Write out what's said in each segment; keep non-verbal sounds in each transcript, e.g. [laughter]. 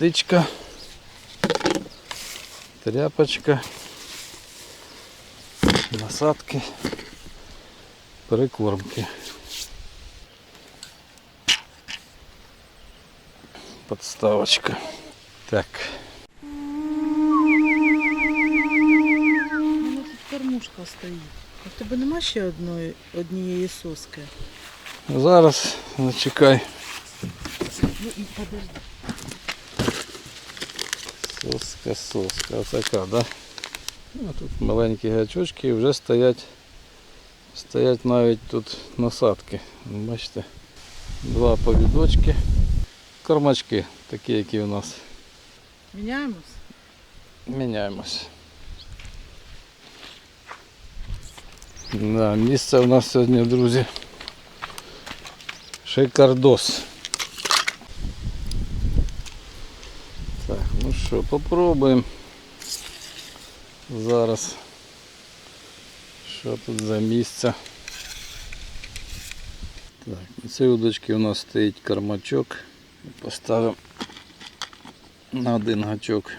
водичка, тряпочка, насадки, прикормки. Подставочка. Так. У мене тут кормушка стоїть. А в тебе нема ще одної, однієї соски? Зараз зачекай. Ну і подожди. Соска, соска, отака, да? Ну, тут маленькі гачочки і вже стоять, стоять навіть тут насадки. Бачите, два повідочки, кормачки, такі, які у нас. Міняємось? Міняємось. Да, місце у нас сьогодні, друзі. Шикардос. Так, ну що, попробуємо. Зараз. Що тут за місце? Так, на цій удочці у нас стоїть кармачок. Поставимо на один гачок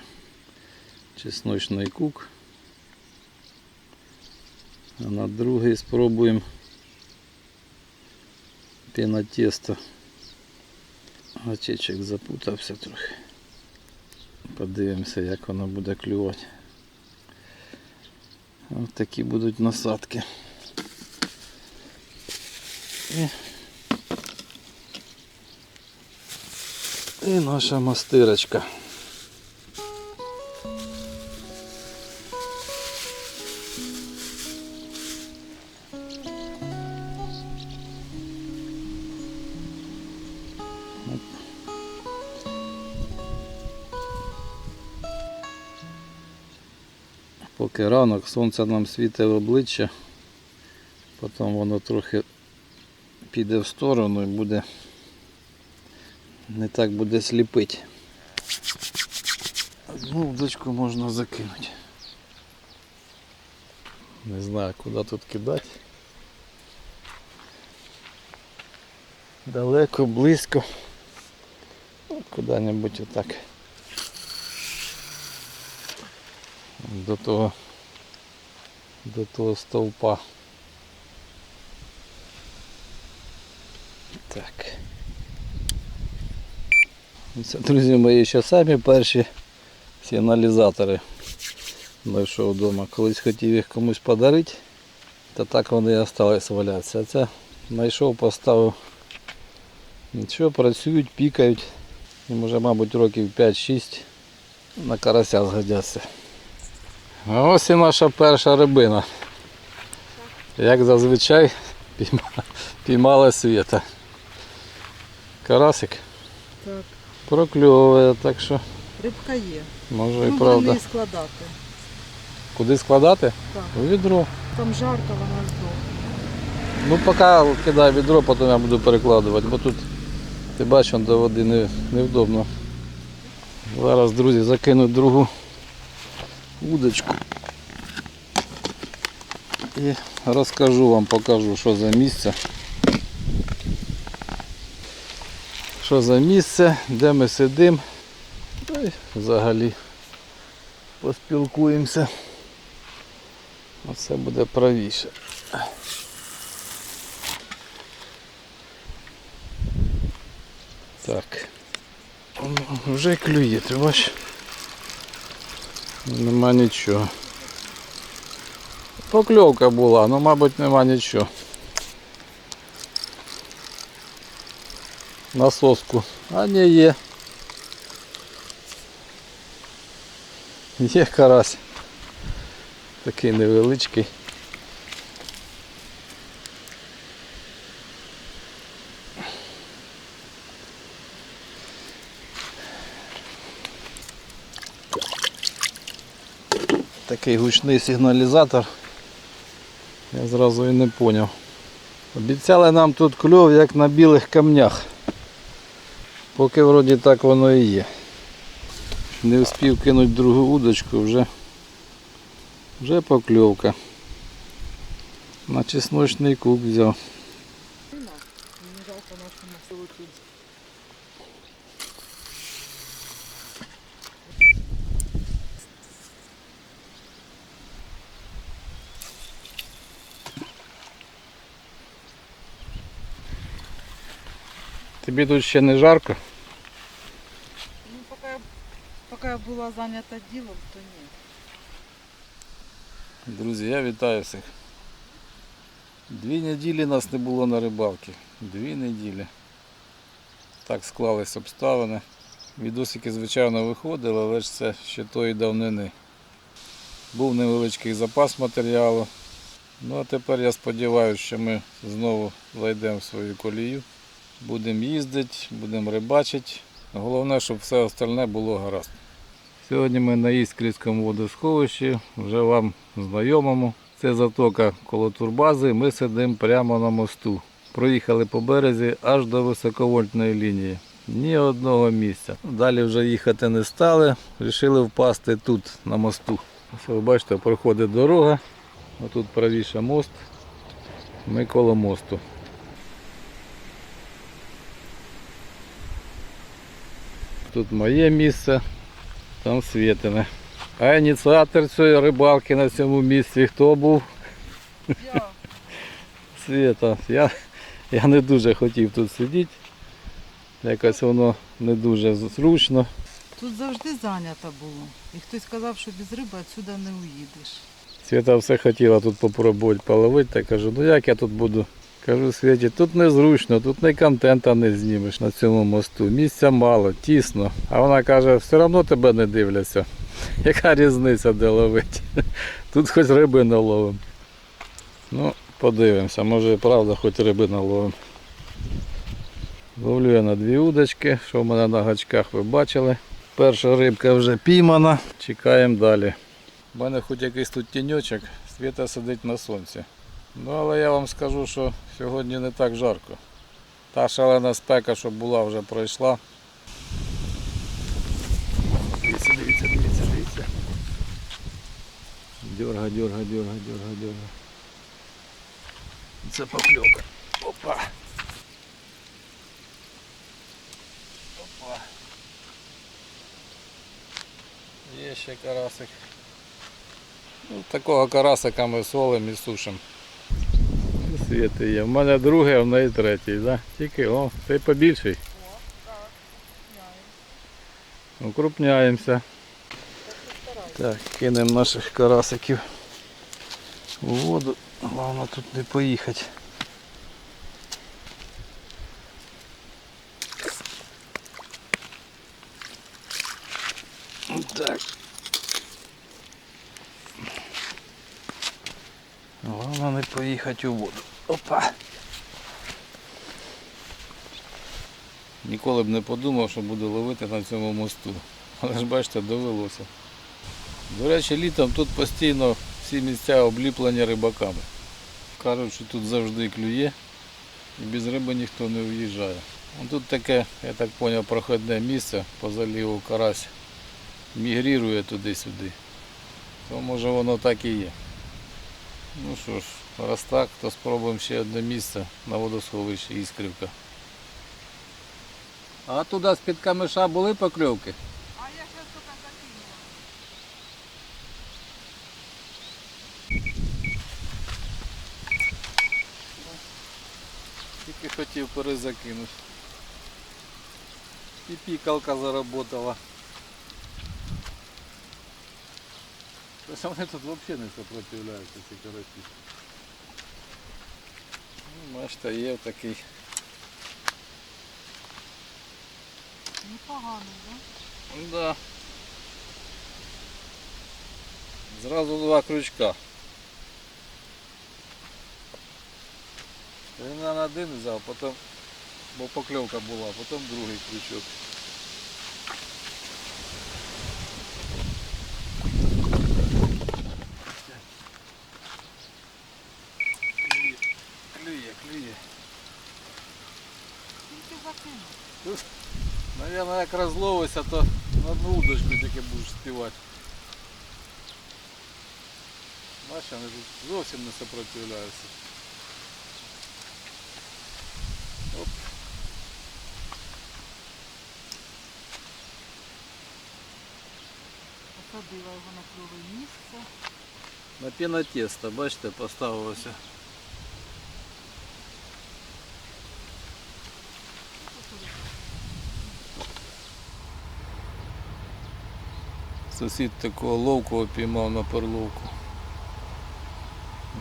чесночний кук. А на другий спробуємо піна тісто. Гачечок запутався трохи. Подивимося, як воно буде клювати. Ось такі будуть насадки. І, і наша мастирочка. Поки ранок, сонце нам світить в обличчя, потім воно трохи піде в сторону і буде не так буде сліпити. Одну вдочку можна закинути. Не знаю куди тут кидати. Далеко, близько. Куди-небудь отак. До того до того стовпа. Так. Це, друзі мої, ще самі перші сигналізатори знайшов вдома. Колись хотів їх комусь подарити, та так вони і остались валятися. Це знайшов, поставив. Нічого, працюють, пікають. Їм вже, мабуть, років 5-6 на карася згодяться. А ось і наша перша рибина. Як зазвичай пійма- піймала світа. Карасик Так. прокльовує, так що Рибка є. може ну, і правда. її складати. Куди складати? Так. У відро. Там жарко, вона здохне. Ну поки кидай відро, потім я буду перекладувати, бо тут ти бачиш, до води не, невдобно. Зараз, друзі, закину другу удочку. І розкажу вам, покажу, що за місце. Що за місце, де ми сидимо. Та й взагалі поспілкуємося. Оце буде правіше. Так. Вже клює, ти бачиш? Нема нічого. Покльовка була, ну мабуть нема нічого. На соску. А не є. Є карась. Такий невеличкий. Такий гучний сигналізатор. Я зразу і не зрозумів. Обіцяли нам тут кльов як на білих камнях. Поки вроді так воно і є. Не встиг кинути другу удочку, вже, вже покльовка. На чесночний кук взяв. Тобі тут ще не жарко? Ну, поки, я- поки я була зайнята ділом, то ні. Друзі, я вітаю всіх. Дві неділі нас не було на рибалці. Дві неділі. Так склались обставини. Відосики, звичайно, виходили, але ж це ще тої давнини. Був невеличкий запас матеріалу. Ну а тепер я сподіваюся, що ми знову зайдемо в свою колію. Будемо їздити, будемо рибачити. Головне, щоб все остальне було гаразд. Сьогодні ми на Іскрівському водосховищі, вже вам знайомому. Це затока коло турбази. Ми сидимо прямо на мосту. Проїхали по березі аж до високовольтної лінії. Ні одного місця. Далі вже їхати не стали. Рішили впасти тут, на мосту. Ось ви бачите, проходить дорога. Отут правіше мост. Ми коло мосту. Тут моє місце, там Світине. А ініціатор цієї рибалки на цьому місці хто був? Я. [laughs] Світа. Я, я не дуже хотів тут сидіти. Якось воно не дуже зручно. Тут завжди зайнято було. І хтось сказав, що без риби відсюди не уїдеш. Світа все хотіла тут попробувати половити, та кажу, ну як я тут буду? Кажу, Світі, тут незручно, тут не контента не знімеш на цьому мосту. Місця мало, тісно. А вона каже, все одно тебе не дивляться. [laughs] Яка різниця де ловити? [laughs] Тут хоч риби наловимо. Ну, подивимося, може правда хоч риби наловимо. Ловлю я на дві удочки, що в мене на гачках ви бачили. Перша рибка вже піймана, чекаємо далі. У мене хоч якийсь тут тіньочок, світа сидить на сонці. Ну але я вам скажу, що сьогодні не так жарко. Та шалена спека, що була, вже пройшла. Дивіться, дивіться, дивіться, дивіться. Дерга, дерга, дерга, дерга, дерга. Це покльовка. Опа. Опа. Є ще карасик. Ну, такого карасика ми солимо і сушимо. Світи є. У мене друге, а в неї третій, да? Тільки о, цей побільший. Укрупняємося. Так, кинемо наших карасиків у воду. Головне тут не поїхати. Не у воду. Опа. Ніколи б не подумав, що буду ловити на цьому мосту. Але ж бачите, довелося. До речі, літом тут постійно всі місця обліплені рибаками. Кажуть, що тут завжди клює і без риби ніхто не уїжджає. Ну, Тут таке, я так зрозумів, проходне місце по заліву карась мігрірує туди-сюди. То може воно так і є. Ну що ж, раз так, то спробуємо ще одне місце на водосховищі Іскрівка. А туди з-під камиша були покльовки? А я зараз тільки закинула. Тільки хотів перезакинути. І пікалка заработала. Та вони тут взагалі не сопротивляються ці карасі. Бачите, є такий. Непогано, так? Да. Зразу два крючка. Він на один взяв, потім, бо покльовка була, потім другий крючок. Наверное, як розловишся, то на одну удочку тільки будеш співати. Бачиш, вони тут зовсім не сопротивляються. Оп. Посадила його на кругле місце. На пінотесто, бачите, поставилося. Сусід такого ловкого піймав на перловку.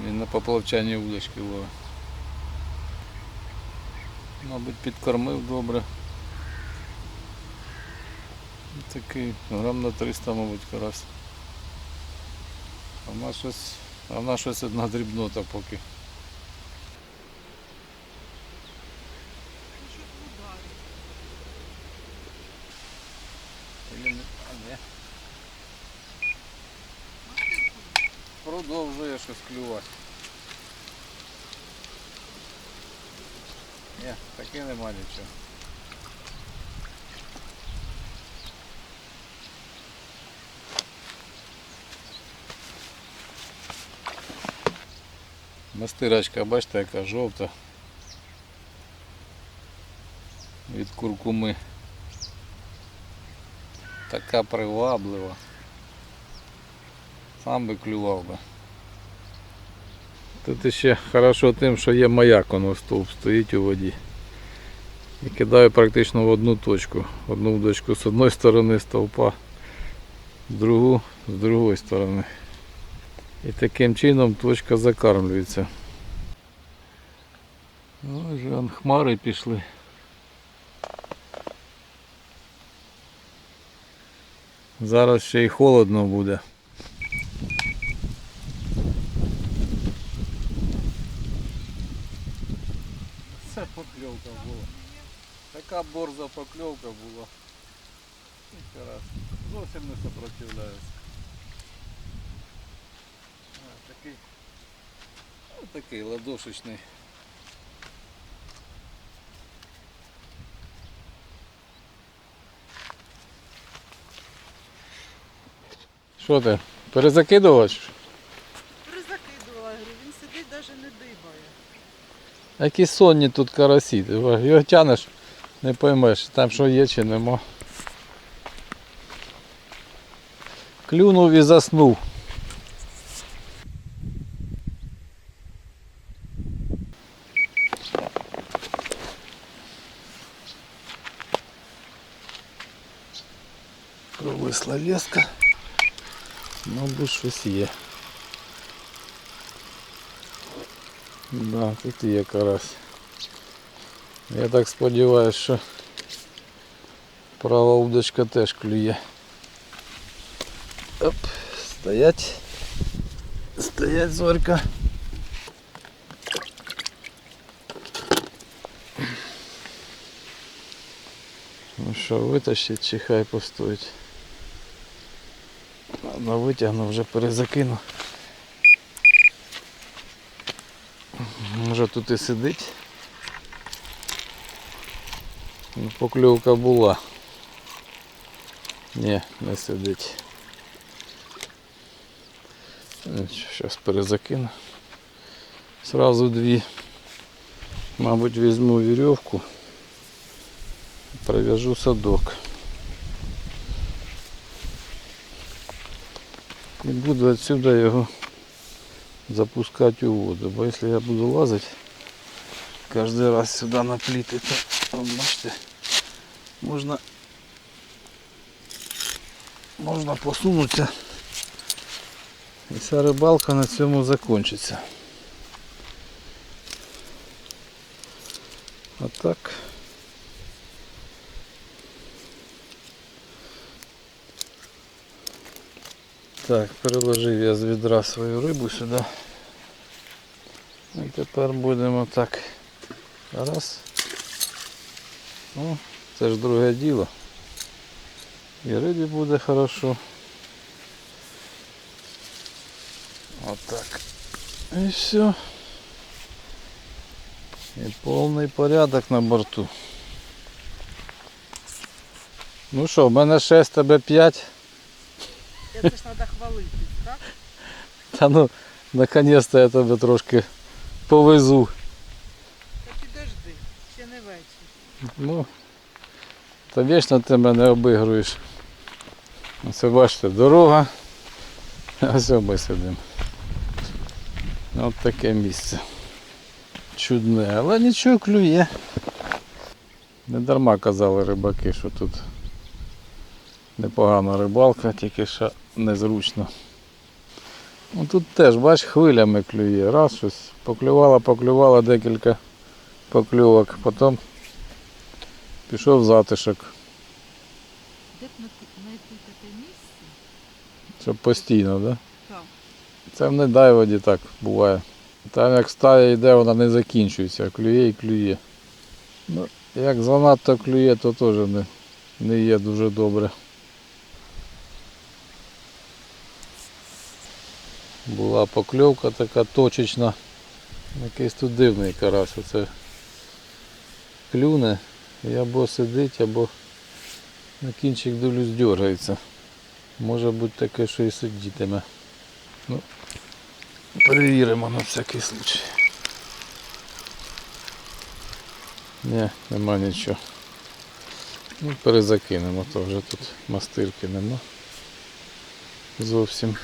Він на поплавчанні удочки ловив. Мабуть, підкормив добре. Такий грам на 300, мабуть, карась. А в нас щось, а в нас щось одна дрібнота поки. Или не- а, ні. Продовжує щось клювати. Ні, таки нема нічого. Мастирочка, бачите, яка жовта. Від куркуми. Така приваблива. Сам би клював би. Тут ще хорошо тим, що є маяк, воно стовп стоїть у воді. І кидаю практично в одну точку. Одну вудочку з одної сторони стовпа, другу з другої сторони. І таким чином точка закармлюється. Ось же хмари пішли. Зараз ще й холодно буде. Це покльовка була. Така борза покльовка була. Раз. Зовсім не сопротивляється. Такий, ну, такий ладошечний. Що ти? Перезакидувач? Призакидувала, говорю, він сидить навіть не дибає. Які сонні тут карасі. Його тянеш, не поймеш, там що є чи нема. Клюнув і заснув. Провисла леска. Мабуть, щось є. Да, тут є карась. Я так сподіваюся, що права удочка теж клює. Оп, стоять. Стоять, зорька. Ну що, витащить чи хай постоїть. Ладно, витягну, вже перезакину. Може тут і сидить. Ну, Покльовка була. Ні, не сидить. Зараз перезакину. Сразу дві. Мабуть, візьму вірьовку. Провяжу садок. І буду отсюда його запускать у воду. Бо если я буду лазать каждый раз сюда на плиты, то бачите, можна, можна посунутися. І вся рибалка на цьому закінчиться. А так. Так, переложив я з відра свою рибу сюди. І тепер будемо так. Раз. Ну, це ж друге діло. І рибі буде хорошо. Отак. І все. І повний порядок на борту. Ну що, в мене 6, тебе 5. Це ж треба хвалити, так? Та ну, наконец-то я тебе трошки повезу. Та підожди, ще не вечір. Ну, та вічно ти мене обігруєш. Ось бачите, дорога. Ось ми сидимо. Ось таке місце. Чудне, але нічого клює. Не дарма казали рибаки, що тут Непогана рибалка, тільки що незручно. Ну, тут теж, бач, хвилями клює. Раз щось поклювала, поклювала декілька покльовок, потім пішов затишок, Де б знайти таке місце? щоб постійно, да? Так. Це в недайводі так буває. Там як стая йде, вона не закінчується, клює і клює. Ну, як занадто клює, то теж не, не є дуже добре. Була покльовка така точечна. Якийсь тут дивний карась. Оце клюне і або сидить, або на кінчик дивлюсь дергається. Може бути таке, що і сидітиме. Ну, перевіримо на всякий случай. Ні, нема нічого. Ну, перезакинемо, то вже тут мастирки нема. Зовсім.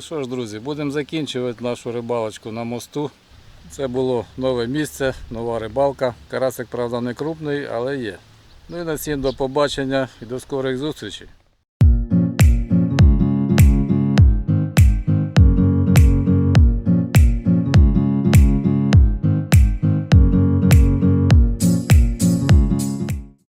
Ну що ж, друзі, будемо закінчувати нашу рибалочку на мосту. Це було нове місце, нова рибалка. Карасик, правда, не крупний, але є. Ну і на всім до побачення і до скорих зустрічей.